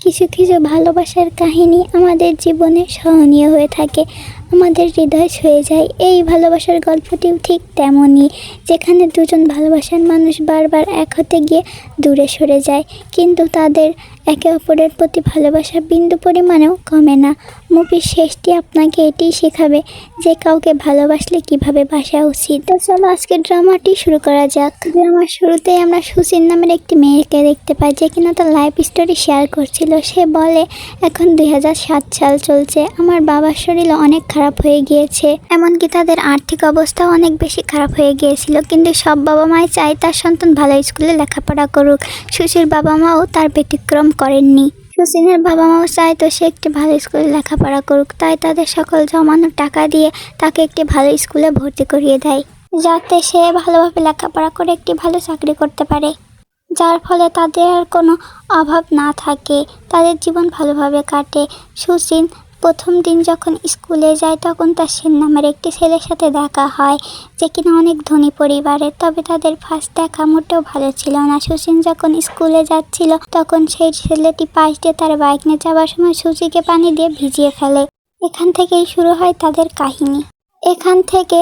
কিছু কিছু ভালোবাসার কাহিনী আমাদের জীবনে স্মরণীয় হয়ে থাকে। আমাদের হৃদয় ছুঁয়ে যায়। এই ভালোবাসার গল্পটিও ঠিক তেমনই, যেখানে দুজন ভালোবাসার মানুষ বারবার এক হতে গিয়ে দূরে সরে যায়। কিন্তু তাদের একে অপরের প্রতি ভালোবাসা বিন্দু পরিমাণেও কমে না। মুভির শেষটি আপনাকে এটিই শেখাবে যে কাউকে ভালোবাসলে কীভাবে বাসা উচিত। তো চলো আজকে ড্রামাটি শুরু করা যাক। ড্রামার শুরুতেই আমরা সুচিন নামের একটি মেয়েকে দেখতে পাই, যে কিনা তার লাইফ স্টোরি শেয়ার করছিল। সে বলে, এখন দু হাজার সাত সাল চলছে। আমার বাবার শরীর অনেক খারাপ হয়ে গিয়েছে। এমনকি তাদের আর্থিক অবস্থাও অনেক বেশি খারাপ হয়ে গিয়েছিল। কিন্তু সব বাবা মাই চায় তার সন্তান ভালো স্কুলে লেখাপড়া করুক। সুশীর বাবা মাও তার ব্যতিক্রম করেননি। সুসিনের বাবা মাও চায় তো সে একটি ভালো স্কুলে লেখাপড়া করুক। তাই তাদের সকল জমানো টাকা দিয়ে তাকে একটি ভালো স্কুলে ভর্তি করিয়ে দেয়, যাতে সে ভালোভাবে লেখাপড়া করে একটি ভালো চাকরি করতে পারে। যার ফলে তাদের আর কোনো অভাব না থাকে। তাদের জীবন ভালোভাবে কাটে। সুসিন প্রথম দিন যখন স্কুলে যায়, তখন তার সেন নামের একটি ছেলের সাথে দেখা হয়, যে কিনা অনেক ধনী পরিবারের। তবে তাদের ফার্স্ট দেখা মোটেও ভালো ছিল না। সুসিন যখন স্কুলে যাচ্ছিল, তখন সেই ছেলেটি পাশ দিয়ে তার বাইক নিয়ে যাওয়ার সময় সুচিকে পানি দিয়ে ভিজিয়ে ফেলে। এখান থেকেই শুরু হয় তাদের কাহিনী। এখান থেকে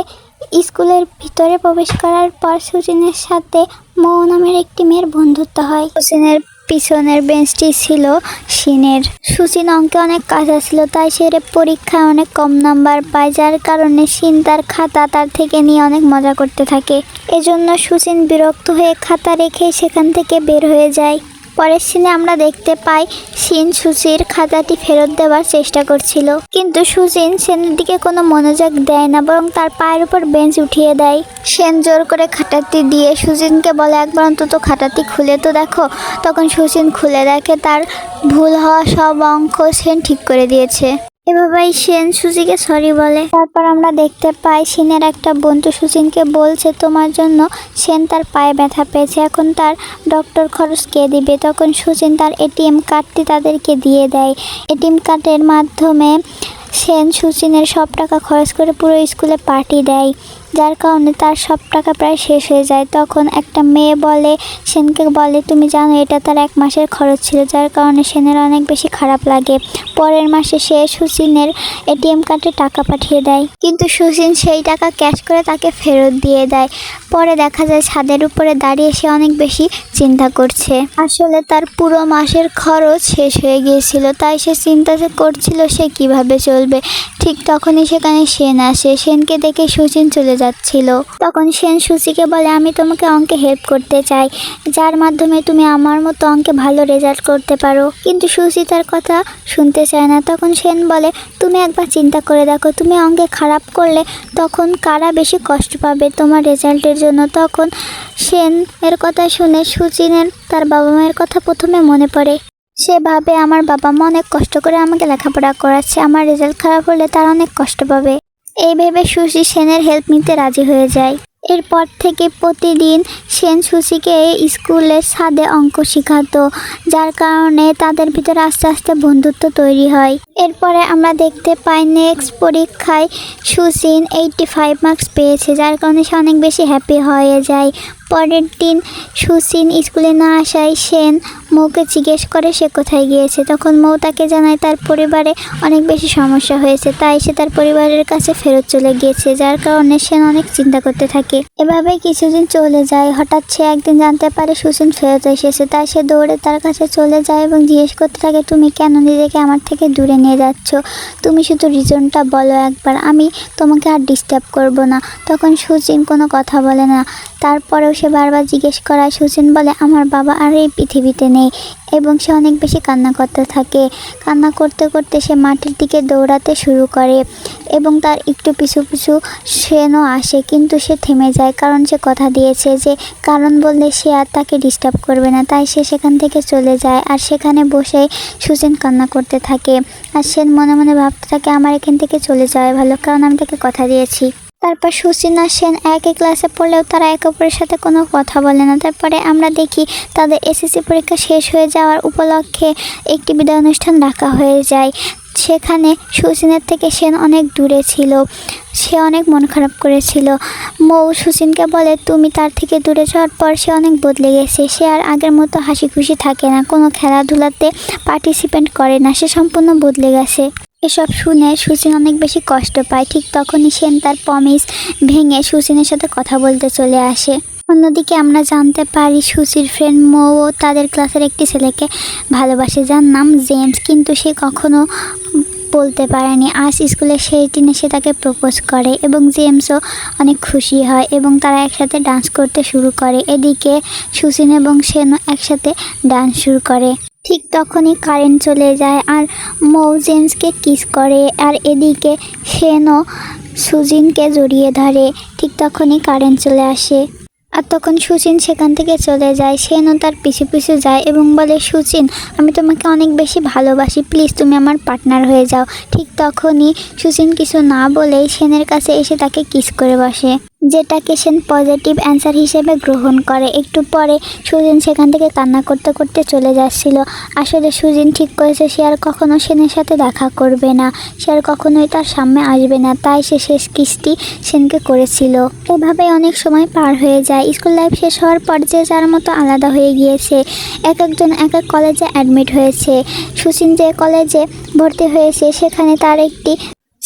স্কুলের ভিতরে প্রবেশ করার পর সুচিনের সাথে মৌ নামের একটি মেয়ের বন্ধুত্ব হয়। সুচিনের পিছনের বেঞ্চটি ছিল সিনের সুচিন অঙ্কে অনেক কাঁচা ছিল তাই সে পরীক্ষায় অনেক কম নাম্বার পায়, যার কারণে সিন তার খাতা তার থেকে নিয়ে অনেক মজা করতে থাকে। এজন্য সুচিন বিরক্ত হয়ে খাতা রেখে সেখান থেকে বের হয়ে যায়। পরের সিনে আমরা দেখতে পাই সিন সুচির খাতাটি ফেরত দেওয়ার চেষ্টা করছিল। কিন্তু সুচিন সেনের দিকে কোনো মনোযোগ দেয় না, বরং তার পায়ের উপর বেঞ্চ উঠিয়ে দেয়। সেন জোর করে খাটাটি দিয়ে সুচিনকে বলে, একবার অন্তত খাতাটি খুলে তো দেখো। তখন সুচিন খুলে দেখে তার ভুল হওয়া সব অঙ্ক সেন ঠিক করে দিয়েছে। এভাবেই সেন সুজিকে সরি বলে। তারপর আমরা দেখতে পাই সেনের একটা বন্ধু সুজিনকে বলছে, তোমার জন্য সেন তার পায়ে ব্যথা পেয়েছে। এখন তার ডক্টর খরচ কে দিবে? তখন সুজিন তার এটিএম কার্ডটি তাদেরকে দিয়ে দেয়। এটিএম কার্ডের মাধ্যমে সেন সুচিনের সব টাকা খরচ করে পুরো স্কুলে পার্টি দেয়। যার কারণে তার সব টাকা প্রায় শেষ হয়ে যায়। তখন একটা মেয়ে বলে, সেনকে বলে, তুমি জানো, এটা তার এক মাসের খরচ ছিল, যার কারণে সেনের অনেক বেশি খারাপ লাগে। পরের মাসে সে সুচিনের এটিএম কার্ডে টাকা পাঠিয়ে দেয়। কিন্তু সুচিন সেই টাকা ক্যাশ করে তাকে ফেরত দিয়ে দেয়। পরে দেখা যায় ছাদের উপরে দাঁড়িয়ে সে অনেক বেশি চিন্তা করছে। আসলে তার পুরো মাসের খরচ শেষ হয়ে গিয়েছিল, তাই সে চিন্তা করছিল সে কীভাবে চলবে। ঠিক তখনই সেখানে সেন আসে, সেনকে দেখে সুচিন চলে যাচ্ছিল। তখন সেন সুচিকে বলে, আমি তোমাকে অঙ্কে হেল্প করতে চাই, যার মাধ্যমে তুমি আমার মতো অঙ্কে ভালো রেজাল্ট করতে পারো। কিন্তু সুচি তার কথা শুনতে চায় না। তখন সেন বলে, তুমি একবার চিন্তা করে দেখো, তুমি অঙ্কে খারাপ করলে তখন কারা বেশি কষ্ট পাবে? তোমার রেজাল্টের জন্য তখন সেন এর কথা শুনে সুচিনের তার বাবা মায়ের কথা প্রথমে মনে পড়ে। সে ভাবে, আমার বাবা মা অনেক কষ্ট করে আমাকে লেখাপড়া করাচ্ছে। আমার রেজাল্ট খারাপ হলে তার অনেক কষ্ট পাবে। এই ভেবে সুশি সেনের হেল্প নিতে রাজি হয়ে যায়। এরপর থেকে প্রতিদিন সেন সুশিকে স্কুলের ছাদে অঙ্ক শেখাতো, যার কারণে তাদের ভিতরে আস্তে আস্তে বন্ধুত্ব তৈরি হয়। এরপরে আমরা দেখতে পাই নেক্সট পরীক্ষায় সুসিন এইটটি ফাইভ মার্কস পেয়েছে, যার কারণে সে অনেক বেশি হ্যাপি হয়ে যায়। পরের দিন সুসিন স্কুলে না আসায় সেন মৌকে জিজ্ঞেস করে সে কোথায় গিয়েছে। তখন মৌ তাকে জানায় তার পরিবারে অনেক বেশি সমস্যা হয়েছে, তাই সে তার পরিবারের কাছে ফেরত চলে গিয়েছে, যার কারণে সেন অনেক চিন্তা করতে থাকে। এভাবে কিছুদিন চলে যায়। হঠাৎ সে একদিন জানতে পারে সুসিন ফেরত এসেছে, তাই সে দৌড়ে তার কাছে চলে যায় এবং জিজ্ঞেস করতে থাকে, তুমি কেন নিজেকে আমার থেকে দূরে নিয়ে যাচ্ছ? তুমি শুধু রিজনটা বলো একবার। আমি তোমাকে আর ডিস্টার্ব করব না। তখন সুচিন কোনো কথা বলে না। তারপরেও সে বারবার জিজ্ঞেস করায় সুচিন বলে, আমার বাবা আর এই পৃথিবীতে নেই। এবং সে অনেক বেশি কান্না করতে থাকে। কান্না করতে করতে সে মাটির দিকে দৌড়াতে শুরু করে এবং তার একটু পিছু পিছু সেনও আসে, কিন্তু সে থেমে যায় কারণ সে কথা দিয়েছে যে, কারণ বললে সে আর তাকে ডিস্টার্ব করবে না। তাই সে সেখান থেকে চলে যায় আর সেখানে বসে সুচিন কান্না করতে থাকে। আর সেন মনে মনে ভাবতে থাকে, আমার এখান থেকে চলে যাওয়া ভালো, কারণ আমি তাকে কথা দিয়েছি। তারপর সুচিনা সেন একই ক্লাসে পড়লেও তারা একে অপরের সাথে কোনো কথা বলে না। তারপরে আমরা দেখি তাদের এসএসসি পরীক্ষা শেষ হয়ে যাওয়ার উপলক্ষে একটি বিদায় অনুষ্ঠান রাখা হয়ে যায়। সেখানে সুচিনের থেকে সেন অনেক দূরে ছিল। সে অনেক মন খারাপ করেছিল। মৌ সুচিনকে বলে, তুমি তার থেকে দূরে যাওয়ার পর সে অনেক বদলে গেছে। সে আর আগের মতো হাসি খুশি থাকে না। কোনো খেলাধুলাতে পার্টিসিপেন্ট করে না। সে সম্পূর্ণ বদলে গেছে। এসব শুনে সুচিন অনেক বেশি কষ্ট পায়। ঠিক তখনই সেন তার প্রমিস ভেঙে সুচিনের সাথে কথা বলতে চলে আসে। অন্যদিকে আমরা জানতে পারি সুচির ফ্রেন্ড মৌ তাদের ক্লাসের একটি ছেলেকে ভালোবাসে, যার নাম জেমস। কিন্তু সে কখনো বলতে পারেনি। আজ স্কুলে সেই দিনে সে তাকে প্রপোজ করে এবং জেমসও অনেক খুশি হয় এবং তারা একসাথে ডান্স করতে শুরু করে। এদিকে সুচিন এবং সেনও একসাথে ডান্স শুরু করে। ঠিক তখনই কারেন্ট চলে যায় আর মৌ জেমসকে কিস করে আর এদিকে সেনও সুজিনকে জড়িয়ে ধরে। ঠিক তখনই কারেন্ট চলে আসে। আর তখন সুচিন সেখান থেকে চলে যায়। সেনও তার পিছু পিছু যায় এবং বলে সুচিন আমি তোমাকে অনেক বেশি ভালোবাসি। প্লিজ, তুমি আমার পার্টনার হয়ে যাও। ঠিক তখনই সুচিন কিছু না বলেই সেনের কাছে এসে তাকে কিস করে বসে। যেটাকে সেন পজিটিভ অ্যান্সার হিসেবে গ্রহণ করে। একটু পরে সুজিন সেখান থেকে কান্না করতে করতে চলে যাচ্ছিল। আসলে সুজিন ঠিক করেছে, সে আর কখনো সেনের সাথে দেখা করবে না। সে আর কখনোই তার সামনে আসবে না, তাই সে শেষ কিস্তি সেনকে করেছিল। এভাবে অনেক সময় পার হয়ে যায়। স্কুল লাইফ শেষ হওয়ার পর যে যার মতো আলাদা হয়ে গিয়েছে। এক একজন, এক এক কলেজে অ্যাডমিট হয়েছে। সুচিন যে কলেজে ভর্তি হয়েছে, সেখানে তার একটি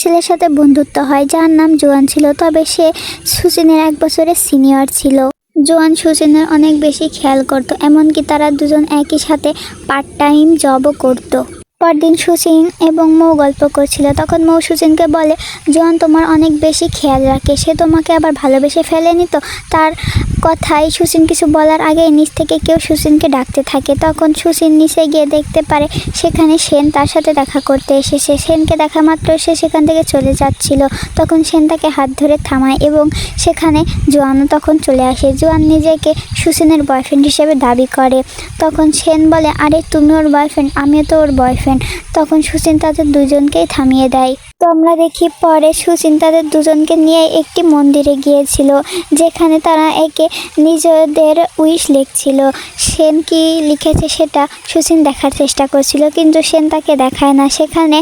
ছেলের সাথে বন্ধুত্ব হয়, যার নাম জোয়ান ছিল, তবে সে সুচিনের এক বছরের সিনিয়র ছিল। জোয়ান সুচিনের অনেক বেশি খেয়াল করতো, এমনকি তারা দুজন একই সাথে পার্ট টাইম জবও করতো। পরদিন সুচিন এবং মৌ গল্প করছিল। তখন মৌ সুচিনকে বলে, জোয়ান, তোমার অনেক বেশি খেয়াল রাখে। সে তোমাকে আবার ভালোবেসে ফেলেনি তো? তার কথাই সুচিন কিছু বলার আগে নিচ থেকে কেউ সুচিনকে ডাকতে থাকে। তখন সুচিন নিচে গিয়ে দেখতে পারে, সেখানে সেন তার সাথে দেখা করতে এসেছে। সেনকে দেখা মাত্র সে সেখান থেকে চলে যাচ্ছিল। তখন সেন তাকে হাত ধরে থামায় এবং সেখানে জোয়ানও তখন চলে আসে। জোয়ান নিজেকে সুচিনের বয়ফ্রেন্ড হিসেবে দাবি করে। তখন সেন বলে, আরে, তুমি ওর বয়ফ্রেন্ড, আমিও তো ওর বয়ফ্রেন্ড। তখন সুচিন তাদের দুজনকেই থামিয়ে দেয়। তো আমরা দেখি পরে সুচিন তাদের দুজনকে নিয়ে একটি মন্দিরে গিয়েছিল, যেখানে তারা একে নিজেদের উইশ লিখছিল। সেন কি লিখেছে সেটা সুচিন দেখার চেষ্টা করছিল, কিন্তু সেন তাকে দেখায় না। সেখানে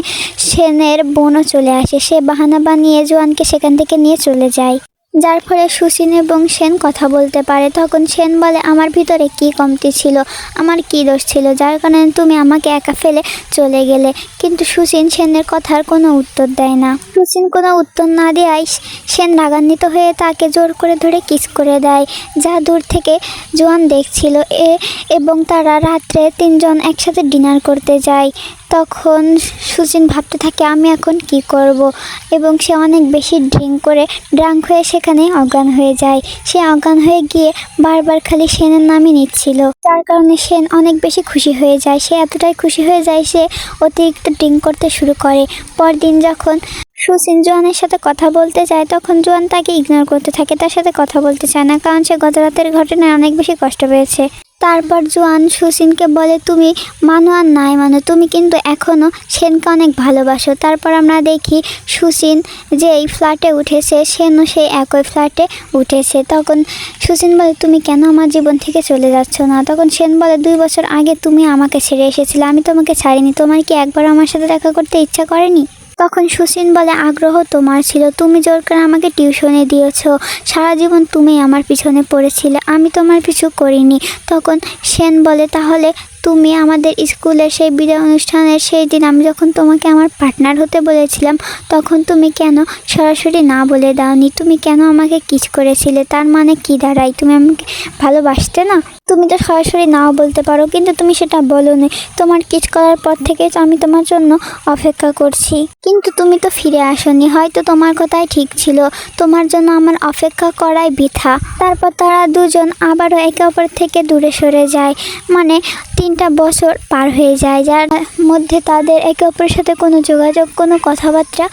সেনের বোনও চলে আসে। সে বাহানা বানিয়ে জোয়ানকে সেখান থেকে নিয়ে চলে যায়। যার ফলে সুচিন এবং সেন কথা বলতে পারে। তখন সেন বলে, আমার ভিতরে কি কমতি ছিল? আমার কি দোষ ছিল? যার কারণে তুমি আমাকে একা ফেলে চলে গেলে। কিন্তু সুচিন সেনের কথার কোনো উত্তর দেয় না। সুচিন কোনো উত্তর না দেওয়ায় সেন রাগান্বিত হয়ে তাকে জোর করে ধরে কিস করে দেয়, যা দূর থেকে জোয়ান দেখছিল। এ এবং তারা রাত্রে তিনজন একসাথে ডিনার করতে যায়। তখন সুচিন ভাবতে থাকে, আমি এখন কি করব? এবং সে অনেক বেশি ড্রিঙ্ক করে ড্রাঙ্ক হয়ে সেখানে অজ্ঞান হয়ে যায়। সে অজ্ঞান হয়ে গিয়ে বারবার খালি সেনের নামই নিচ্ছিল। তার কারণে সেন অনেক বেশি খুশি হয়ে যায়। সে এতটাই খুশি হয়ে যায়, সে অতিরিক্ত ড্রিঙ্ক করতে শুরু করে। পরদিন যখন সুচিন জোয়ানের সাথে কথা বলতে যায়, তখন জোয়ান তাকে ইগনোর করতে থাকে, তার সাথে কথা বলতে চায় না, কারণ সে গত রাতের ঘটনায় অনেক বেশি কষ্ট পেয়েছে। তারপর জোয়ান সুচিনকে বলে, তুমি মানো আর নাই মানো, তুমি কিন্তু এখনও সেনকে অনেক ভালোবাসো। তারপর আমরা দেখি সুচিন যে এই ফ্ল্যাটে উঠেছে, সেনও সেই একই ফ্ল্যাটে উঠেছে। তখন সুচিন বলে, তুমি কেন আমার জীবন থেকে চলে যাচ্ছ না? তখন সেন বলে, দুই বছর আগে তুমি আমাকে ছেড়ে এসেছিলে, আমি তোমাকে ছাড়িনি। তোমার কি একবার আমার সাথে দেখা করতে ইচ্ছা করেনি? তখন সুসীন বলে, আগ্রহ তোমার ছিল। তুমি জোর করে আমাকে টিউশনে দিয়েছ। সারা জীবন তুমি আমার পিছনে পড়েছিলে। আমি তোমার পিছু করিনি। তখন সেন বলে, তাহলে তুমি আমাদের স্কুলের সেই বিদায় অনুষ্ঠানের সেই দিন, আমি যখন তোমাকে আমার পার্টনার হতে বলেছিলাম, তখন তুমি কেন সরাসরি না বলে দাওনি? তুমি কেন আমাকে কিস করেছিলে? তার মানে কি দাঁড়াই? তুমি আমাকে ভালোবাসতে না? তুমি তো সরাসরি নাও বলতে পারো, কিন্তু তুমি সেটা বলোনি। তোমার কিস করার পর থেকে আমি তোমার জন্য অপেক্ষা করছি। কিন্তু তুমি তো ফিরে আসনি, হয়তো তোমার কথাই ঠিক ছিল। তোমার জন্য আমার অপেক্ষা করাই বৃথা। তারপর তারা দুজন আবারও একে অপর থেকে দূরে সরে যায়। মানে তিনটা বছর পার হয়ে যায়, যার মধ্যে তাদের একে অপরের সাথে কোনো যোগাযোগ, কোনো কথাবার্তা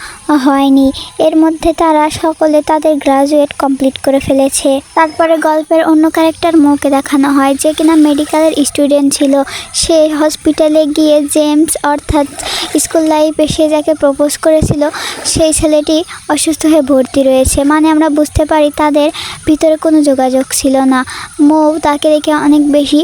হয়নি। এর মধ্যে তারা সকলে তাদের গ্রাজুয়েট কমপ্লিট করে ফেলেছে। তারপরে গল্পের অন্য ক্যারেক্টার মৌকে দেখানো হয়, যে কিনা মেডিকেলের স্টুডেন্ট ছিল। সে হসপিটালে গিয়ে জেমস, অর্থাৎ স্কুল লাইফে সে যাকে প্রপোজ করেছিল, সেই ছেলেটি অসুস্থ হয়ে ভর্তি রয়েছে। মানে আমরা বুঝতে পারি তাদের ভিতরে কোনো যোগাযোগ ছিল না। মৌ তাকে দেখে অনেক বেশি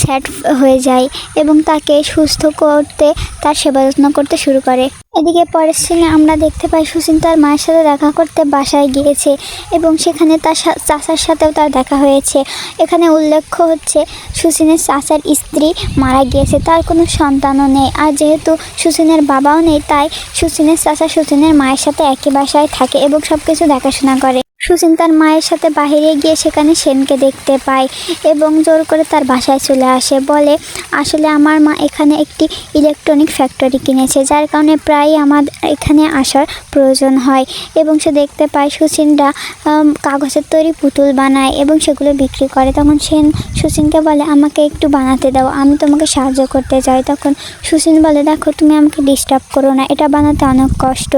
স্যাড হয়ে যায়। যায় এবং তাকে সুস্থ করতে, তার সেবা যত্ন করতে শুরু করে। এদিকে পরের সিনে আমরা দেখতে পাই সুসিন তার মায়ের সাথে দেখা করতে বাসায় গিয়েছে এবং সেখানে তার চাচার সাথেও তার দেখা হয়েছে। এখানে উল্লেখ্য হচ্ছে সুসিনের চাচার স্ত্রী মারা গিয়েছে, তার কোনো সন্তানও নেই। আর যেহেতু সুসিনের বাবাও নেই, তাই সুসিনের চাচা সুসিনের মায়ের সাথে একই বাসায় থাকে এবং সব কিছু দেখাশোনা করে। সুসিন তার মায়ের সাথে বাইরে গিয়ে সেখানে সেনকে দেখতে পায় এবং জোর করে তার বাসায় চলে আসে। বলে আসলে আমার মা এখানে একটি ইলেকট্রনিক ফ্যাক্টরি কিনেছে যার কারণে প্রায়ই আমার এখানে আসার প্রয়োজন হয়। এবং সে দেখতে পায় সুসিনরা আম, কাগজের তৈরি পুতুল বানায় এবং সেগুলো বিক্রি করে। তখন সেন সুসিনকে বলে আমাকে একটু বানাতে দাও আমি তোমাকে সাহায্য করতে চাই তখন সুসিন বলে দেখো তুমি আমাকে ডিস্টার্ব করো না এটা বানাতে অনেক কষ্ট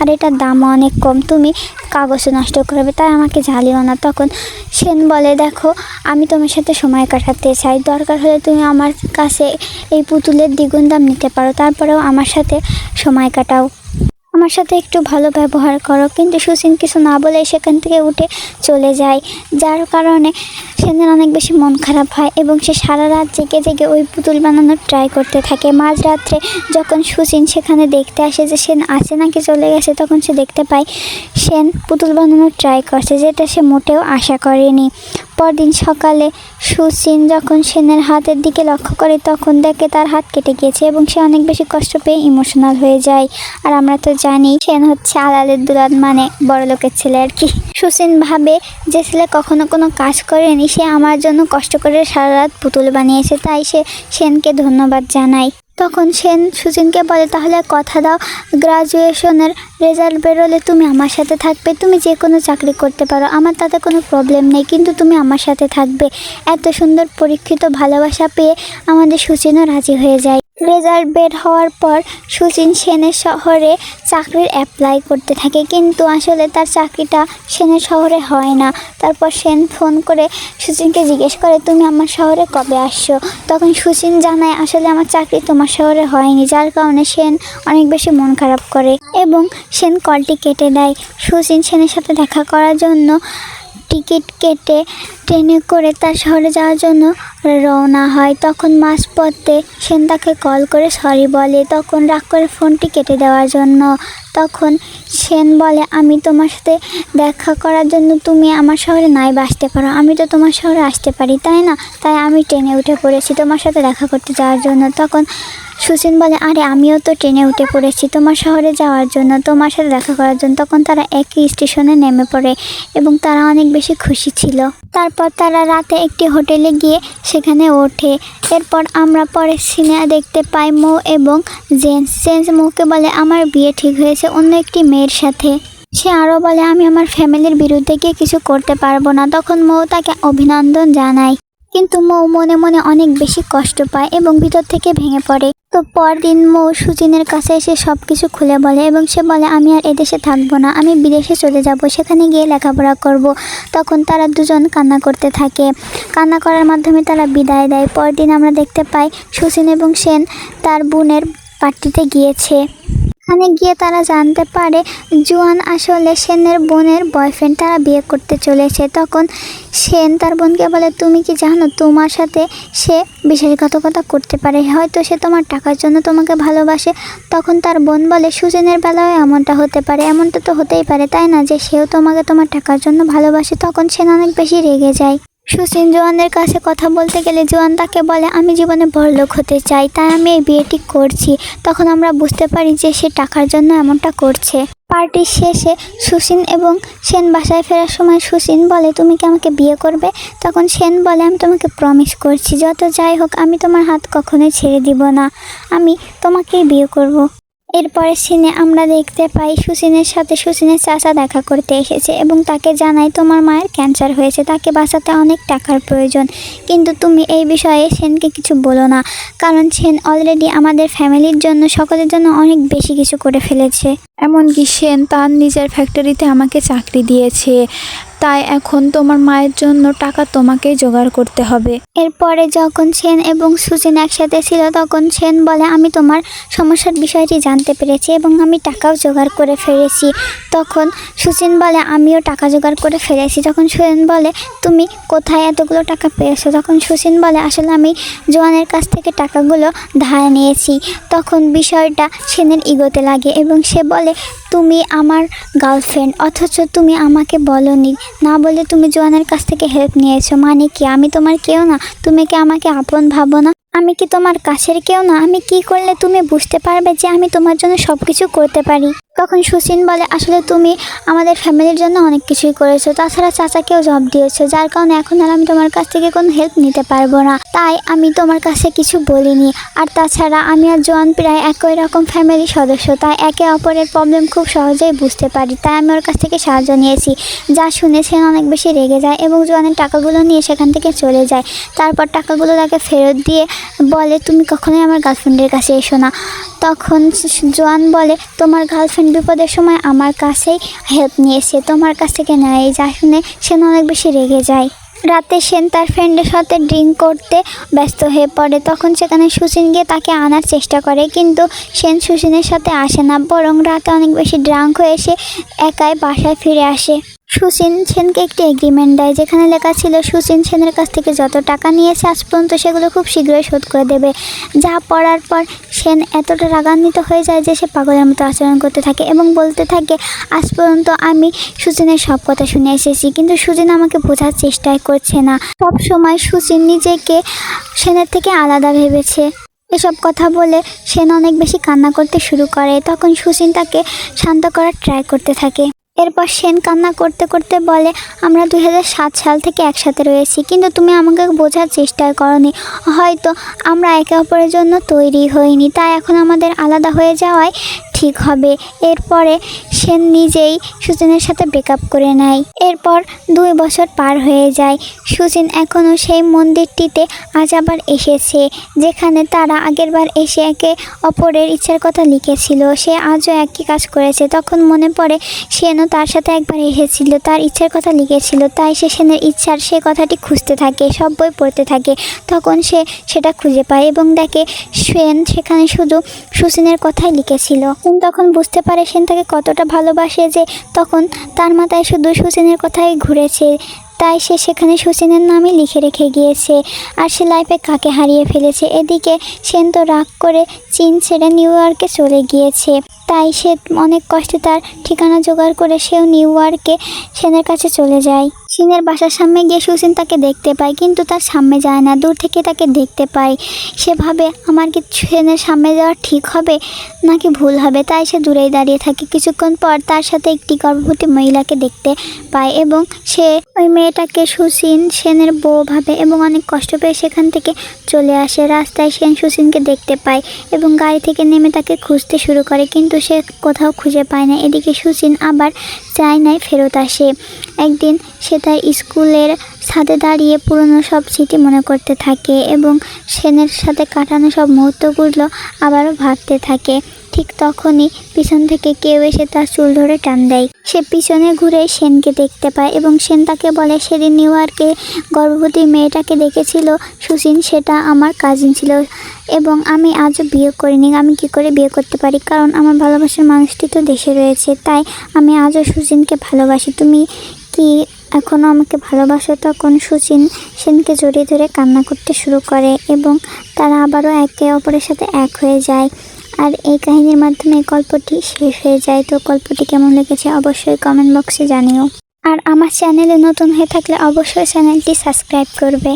আর এটার দামও অনেক কম। তুমি কাগজ নষ্ট করবে তাই আমাকে ঝালিও না। তখন সেন বলে, দেখো, আমি তোমার সাথে সময় কাটাতে চাই। দরকার হলে তুমি আমার কাছে এই পুতুলের দ্বিগুণ দাম নিতে পারো। তারপরেও আমার সাথে সময় কাটাও। আমার সাথে একটু ভালো ব্যবহার করো। কিন্তু সুসিন কিছু না বলে সেখান থেকে উঠে চলে যায়। যার কারণে সেনের অনেক বেশি মন খারাপ হয় এবং সে সারা রাত জেগে জেগে ওই পুতুল বানানোর ট্রাই করতে থাকে। মাঝরাত্রে যখন সুসিন সেখানে দেখতে আসে যে সেন আছে নাকি চলে গেছে, তখন সে দেখতে পায় সেন পুতুল বানানোর ট্রাই করছে, যেটা সে মোটেও আশা করেনি। পরদিন সকালে সুসিন যখন সেনের হাতের দিকে লক্ষ্য করে, তখন দেখে তার হাত কেটে গিয়েছে এবং সে অনেক বেশি কষ্ট পেয়ে ইমোশনাল হয়ে যায়। আর আমরা তো জানি, সেন হচ্ছে আলালের দুলাদ মানে বড় লোকের ছেলে আর কি। সুসিন ভাবে যে ছেলে কখনো কোনো কাজ করেনি, সে আমার জন্য কষ্ট করে সারা রাত পুতুল বানিয়েছে, তাই সে সেনকে ধন্যবাদ জানায়। তখন সেন সুজিনকে বলে, তাহলে কথা দাও, গ্রাজুয়েশনের রেজাল্ট বেরোলে তুমি আমার সাথে থাকবে, তুমি যে কোনো চাকরি করতে পারো, আমার তাতে কোনো প্রবলেম নেই, কিন্তু তুমি আমার সাথে থাকবে। এত সুন্দর পরীক্ষিত ভালোবাসা পেয়ে আমাদের সুচিনও রাজি হয়ে যায়। রেজাল্ট বের হওয়ার পর সুচিন সেনের শহরে চাকরির অ্যাপ্লাই করতে থাকে। কিন্তু আসলে তার চাকরিটা সেনের শহরে হয় না। তারপর সেন ফোন করে সুচিনকে জিজ্ঞেস করে, তুমি আমার শহরে কবে আসছো? তখন সুচিন জানায়, আসলে আমার চাকরি তোমার শহরে হয়নি, যার কারণে সেন অনেক বেশি মন খারাপ করে এবং সেন কলটি কেটে দেয়। সুচিন সেনের সাথে দেখা করার জন্য টিকিট কেটে ট্রেনে করে তার শহরে যাওয়ার জন্য রওনা হয়, তখন মাঝপথে সেন তাকে কল করে, সরি বলে। তখন রাগ করে ফোনটি কেটে দেওয়ার জন্য। তখন সেন বলে, আমি তোমার সাথে দেখা করার জন্য তুমি আমার শহরে নাই বা আসতে পারো। আমি তো তোমার শহরে আসতে পারি, তাই না? তাই আমি ট্রেনে উঠে পড়েছি তোমার সাথে দেখা করতে যাওয়ার জন্য। তখন সুচিন বলে, আরে, আমিও তো ট্রেনে উঠে পড়েছি তোমার শহরে যাওয়ার জন্য, তোমার সাথে দেখা করার জন্য। তখন তারা একই স্টেশনে নেমে পড়ে এবং তারা অনেক বেশি খুশি ছিল। তারপর তারা রাতে একটি হোটেলে গিয়ে সেখানে ওঠে। এরপর আমরা পরে সিনেমা দেখতে পাই মো এবং জেন্স জেন্স মোকে বলে, আমার বিয়ে ঠিক হয়েছে, অন্য একটি মেয়ের সাথে। সে আরও বলে, আমি আমার ফ্যামিলির বিরুদ্ধে গিয়ে কিছু করতে পারব না। তখন মৌ তাকে অভিনন্দন জানায়। কিন্তু মৌ মনে মনে অনেক বেশি কষ্ট পায় এবং ভিতর থেকে ভেঙে পড়ে। তো পরদিন মৌ সুজিনের কাছে এসে সব কিছু খুলে বলে এবং সে বলে, আমি আর এদেশে থাকব না, আমি বিদেশে চলে যাব, সেখানে গিয়ে লেখাপড়া করব। তখন তারা দুজন কান্না করতে থাকে। কান্না করার মাধ্যমে তারা বিদায় দেয়। পরদিন আমরা দেখতে পাই সুসিন এবং সেন তার বোনের পার্টিতে গিয়েছে। ওখানে গিয়ে তারা জানতে পারে জুয়ান আসলে সেনের বোনের বয়ফ্রেন্ড তারা বিয়ে করতে চলেছে। তখন সেন তার বোনকে বলে, তুমি কি জানো তোমার সাথে সে বিশ্বাসঘাতকতা করতে পারে? হয়তো সে তোমার টাকার জন্য তোমাকে ভালোবাসে। তখন তার বোন বলে, সুজেনের বেলাও এমনটা হতে পারে। এমনটা তো হতেই পারে, তাই না? যে সেও তোমাকে তোমার টাকার জন্য ভালোবাসে। তখন সেন অনেক বেশি রেগে যায়। সুসিন জোয়ানদের কাছে কথা বলতে গেলে জোয়ান তাকে বলে, আমি জীবনে বড়লোক হতে চাই, তাই আমি এই বিয়েটি করছি। তখন আমরা বুঝতে পারি যে সে টাকার জন্য এমনটা করছে। পার্টির শেষে সুসিন এবং সেন বাসায় ফেরার সময় সুসিন বলে, তুমি কি আমাকে বিয়ে করবে? তখন সেন বলে, আমি তোমাকে প্রমিস করছি, যত যাই হোক, আমি তোমার হাত কখনোই ছেড়ে দিব না। আমি তোমাকেই বিয়ে করব। এরপরে সিনে আমরা দেখতে পাই সুসিনের সাথে সুসিনের চাচা দেখা করতে এসেছে এবং তাকে জানাই তোমার মায়ের ক্যান্সার হয়েছে, তাকে বাঁচাতে অনেক টাকার প্রয়োজন। কিন্তু তুমি এই বিষয়ে সেনকে কিছু বলো না। কারণ সেন অলরেডি আমাদের ফ্যামিলির জন্য, সকলের জন্য অনেক বেশি কিছু করে ফেলেছে। এমনকি সেন তার নিজের ফ্যাক্টরিতে আমাকে চাকরি দিয়েছে। তাই এখন তোমার মায়ের জন্য টাকা তোমাকেই জোগাড় করতে হবে। এরপরে যখন সেন এবং সুজিন একসাথে ছিল, তখন সেন বলে, আমি তোমার সমস্যার বিষয়টি জানতে পেরেছি এবং আমি টাকাও জোগাড় করে ফেলেছি। তখন সুচিন বলে, আমিও টাকা জোগাড় করে ফেলেছি। তখন সেন বলে, তুমি কোথায় এতগুলো টাকা পেয়েছ? তখন সুচিন বলে, আসলে আমি জোয়ানের কাছ থেকে টাকাগুলো ধার নিয়েছি। তখন বিষয়টা সেনের ইগোতে লাগে এবং সে বলে তুমি আমার গার্লফ্রেন্ড, অথচ তুমি আমাকে বলনি। না বলে তুমি জোয়ানের কাছ থেকে হেল্প নিয়েছো মানে কি? আমি তোমার কেউ না। তুমি কি আমাকে আপন ভাবো না? আমি কি তোমার কাছের কেউ না? আমি কি করলে তুমি বুঝতে পারবে যে আমি তোমার জন্য সব কিছু করতে পারি? তখন সুচিন বলে, আসলে তুমি আমাদের ফ্যামিলির জন্য অনেক কিছুই করেছ। তাছাড়া চাচাকেও জব দিয়েছ, যার কারণে এখন আর আমি তোমার কাছ থেকে কোনো হেল্প নিতে পারব না। তাই আমি তোমার কাছে কিছু বলিনি। আর তাছাড়া আমি আর জোয়ান প্রায় একই রকম ফ্যামিলির সদস্য, তাই একে অপরের প্রবলেম খুব সহজেই বুঝতে পারি। তাই আমি ওর কাছ থেকে সাহায্য নিয়েছি। যা শুনে সে অনেক বেশি রেগে যায় এবং জোয়ানের টাকাগুলো নিয়ে সেখান থেকে চলে যায়। তারপর টাকাগুলো তাকে ফেরত দিয়ে বলে, তুমি কখনোই আমার গার্লফ্রেন্ডের কাছে এসো না। তখন জোয়ান বলে, তোমার গার্লফ্রেন্ড বিপদের সময় আমার কাছেই হেল্প নিয়েছে। তোমার কাছ থেকে নেয় যা শুনে সেন অনেক বেশি রেগে যায়। রাতে সেন তার ফ্রেন্ডের সাথে ড্রিঙ্ক করতে ব্যস্ত হয়ে পড়ে। তখন সেখানে সুসিন গিয়ে তাকে আনার চেষ্টা করে, কিন্তু সেন সুসিনের সাথে আসে না, বরং রাতে অনেক বেশি ড্রাঙ্ক হয়ে এসে একাই বাসায় ফিরে আসে। সুচিন সেনকে একটি এগ্রিমেন্ট দেয়, যেখানে লেখা ছিল সুচিন সেনের কাছ থেকে যত টাকা নিয়েছে আজ পর্যন্ত সেগুলো খুব শীঘ্রই শোধ করে দেবে। যা পড়ার পর সেন এতটা রাগান্বিত হয়ে যায় যে সে পাগলের মতো আচরণ করতে থাকে এবং বলতে থাকে, আজ পর্যন্ত আমি সুচিনের সব কথা শুনে এসেছি, কিন্তু সুচিন আমাকে বোঝার চেষ্টাই করছে না। সব সময় সুচিন নিজেকে সেনের থেকে আলাদা ভেবেছে। এসব কথা বলে সেন অনেক বেশি কান্না করতে শুরু করে। তখন সুচিন তাকে শান্ত করার ট্রাই করতে থাকে। এরপর সেন কান্না করতে করতে বলে, আমরা দু হাজার সাত সাল থেকে একসাথে রয়েছি, কিন্তু তুমি আমাকে বোঝার চেষ্টা করনি। হয়তো আমরা একে অপরের জন্য তৈরি হইনি, তাই এখন আমাদের আলাদা হয়ে যাওয়াই ঠিক হবে। এরপরে সেন নিজেই সুচিনের সাথে ব্রেকআপ করে নেয়। এরপর দুই বছর পার হয়ে যায়। সুচিন এখনও সেই মন্দিরটিতে আজ আবার এসেছে, যেখানে তারা আগেরবার এসে একে অপরের ইচ্ছার কথা লিখেছিল। সে আজও একই কাজ করেছে। তখন মনে পড়ে সেনও তার সাথে একবার এসেছিল, তার ইচ্ছার কথা লিখেছিল। তাই সে সেনের ইচ্ছার সে কথাটি খুঁজতে থাকে, সব বই পড়তে থাকে। তখন সে সেটা খুঁজে পায় এবং দেখে সেন সেখানে শুধু সুচিনের কথাই লিখেছিল। সেন তখন বুঝতে পারে সেন তাকে কতটা ভালোবাসে যে তখন তার মাথায় শুধু সুচিনের কথাই ঘুরেছে। তাই সে সেখানে সুচিনের নামই লিখে রেখে গিয়েছে। আর সে লাইফে কাকে হারিয়ে ফেলেছে? এদিকে সেন তো রাগ করে চীন ছেড়ে নিউ ইয়র্কে চলে গিয়েছে। তাই সে অনেক কষ্টে তার ঠিকানা জোগাড় করে সেও নিউ ইয়র্কে সেনের কাছে চলে যায়। সিনের বাসার সামনে গিয়ে সুসিন তাকে দেখতে পায়, কিন্তু তার সামনে যায় না। দূর থেকে তাকে দেখতে পায়। সে ভাবে, আমার কি সেনের সামনে যাওয়া ঠিক হবে? নাকি ভুল হবে? তাই সে দূরেই দাঁড়িয়ে থাকে। কিছুক্ষণ পর তার সাথে একটি গর্ভবতী মহিলাকে দেখতে পায় এবং সে ওই মেয়েটাকে সুসিন সেনের বউ ভাবে এবং অনেক কষ্ট পেয়ে সেখান থেকে চলে আসে। রাস্তায় সেন সুসিনকে দেখতে পায় এবং গাড়ি থেকে নেমে তাকে খুঁজতে শুরু করে, কিন্তু সে কোথাও খুঁজে পায় না। এদিকে সুসিন আবার চায়নায় ফেরত আসে। একদিন সে তার স্কুলের ছাদে দাঁড়িয়ে পুরনো সব স্মৃতি মনে করতে থাকে এবং সেনের সাথে কাটানো সব মুহূর্তগুলো আবারও ভাবতে থাকে। ঠিক তখনই পিছন থেকে কেউ এসে তার চুল ধরে টান দেয়। সে পিছনে ঘুরে সেনকে দেখতে পায় এবং সেন তাকে বলে, সেদিন নিউ ইয়র্কে গর্ভবতী মেয়েটাকে দেখেছিল, সুসিন সেটা আমার কাজিন ছিল এবং আমি আজও বিয়ে করিনি, আমি কি করে বিয়ে করতে পারি? কারণ আমার ভালোবাসার মানুষটি তো দেশে রয়েছে, তাই আমি আজও সুসিনকে ভালোবাসি। তুমি কি এখনও আমাকে ভালোবাসো তখন সুচিন সেনকে জড়িয়ে ধরে কান্না করতে শুরু করে এবং তারা আবারও একে অপরের সাথে এক হয়ে যায়। আর এই কাহিনীর মাধ্যমে গল্পটি শেষ হয়ে যায়। তো গল্পটি কেমন লেগেছে অবশ্যই কমেন্ট বক্সে জানিও। আর আমার চ্যানেলে নতুন হয়ে থাকলে অবশ্যই চ্যানেলটি সাবস্ক্রাইব করবে।